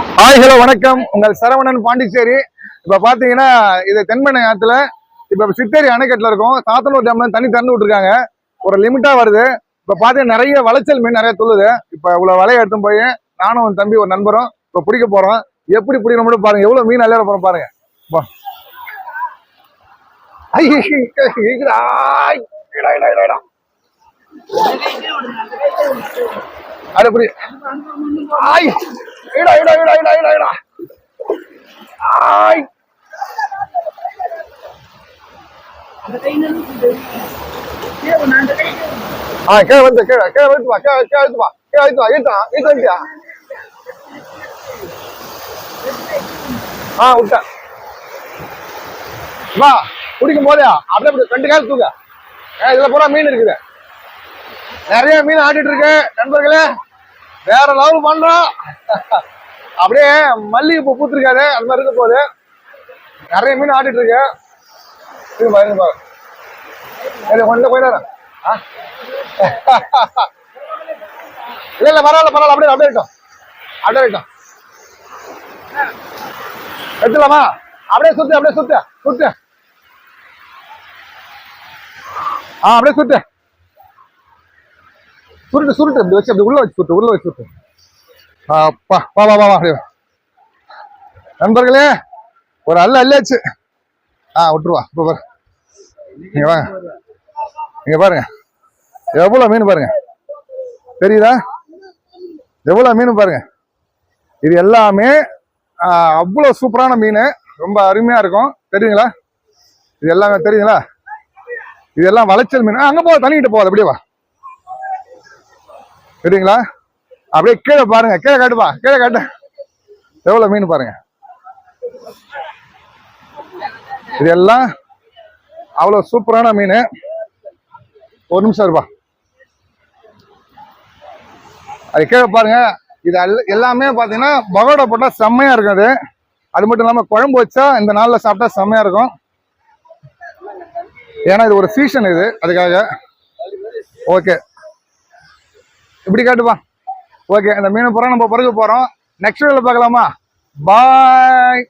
Hi hello வணக்கம் உங்கள் சரவணன் பாண்டிச்சேரி இப்ப பாத்தீங்கன்னா இது தென்மனை ஆத்துல இப்ப சித்தேரி அணைக்கட்டுல இருக்கும் சாத்தனூர் டேம்ல தண்ணி திறந்து விட்டுருக்காங்க ஒரு லிமிட்டா வருது இப்ப பாத்தீங்கன்னா நிறைய வளைச்சல் மீன் நிறைய துள்ளுது இப்ப இவ்வளவு வலையை எடுத்து போய் நானும் தம்பி ஒரு நண்பரும் இப்ப பிடிக்க போறோம் எப்படி பிடிக்கணும் மட்டும் பாருங்க எவ்வளவு மீன் அலையிற போறோம் பாருங்க வா. ஐ, ஆய் இடா இடா இடா இடா இடா இடா ஆய். ஆ கீழே வந்து கீழே கீழே வந்து வா கீழே கீழே வந்து வா கீழே வந்து வா ஈட்ட வந்துட்டியா ஆ விட்டேன் வா பிடிக்கும் போதா அப்படியே அப்படி ரெண்டு கால் தூக்க. ஏ, இதுல பூரா மீன் இருக்குது. நிறைய மீன் ஆடிட்டு இருக்கு நண்பர்களே. வேற லெவல் பண்றோம் அப்படியே மல்லிகைப்பூ பூத்திருக்காரு. அந்த மாதிரி இருக்க போகுது. நிறைய மீன் ஆடிட்டு இருக்கு. இது பாருங்க பாரு. சரி கொஞ்சம் போயிடாரு ஆ? இல்ல இல்ல பரவாயில்ல பரவாயில்ல. அப்படியே அப்படியே இருக்கட்டும். அப்படியே இருக்கட்டும். எடுத்துலாமா அப்படியே சுத்து அப்படியே சுத்து சுத்து. ஆ அப்படியே சுத்து. சுருட்டு சுருட்டு அப்படி வச்சு அப்படி உள்ள வச்சு சுட்டு உள்ள வச்சு சுட்டு. அப்பா வா வா வா வா அப்படியே நண்பர்களே ஒரு அல்ல அல்லாச்சு ஆ விட்டுருவா இப்போ பாரு. நீங்க வாங்க நீங்க பாருங்க. எவ்வளோ மீன் பாருங்க. தெரியுதா? எவ்வளோ மீன் பாருங்க. இது எல்லாமே அவ்வளோ சூப்பரான மீன். ரொம்ப அருமையாக இருக்கும். தெரியுங்களா? இது எல்லாமே தெரியுங்களா இது எல்லாம் வளைச்சல் மீன். அங்கே போக தண்ணிக்கிட்டு போகாது அப்படியே வா. தெரியுங்களா அப்படியே கீழே பாருங்க கீழே காட்டுப்பா கீழே காட்டு. எவ்வளவு மீன் பாருங்க. இது எல்லாம் அவ்வளவு சூப்பரான மீன். ஒரு நிமிஷம் இருப்பா. அது கீழே பாருங்க இது எல்லாமே பாத்தீங்கன்னா பகோடா போட்டா செம்மையா இருக்கும் அது. அது மட்டும் இல்லாம குழம்பு வச்சா இந்த நாள்ல சாப்பிட்டா செம்மையா இருக்கும். ஏன்னா இது ஒரு சீசன் இது அதுக்காக. ஓகே இப்படி காட்டுப்பா ஓகே அந்த மீனை பூரா நம்ம பிறகு போகிறோம் நெக்ஸ்ட் வீடியோவில் பார்க்கலாமா? பாய்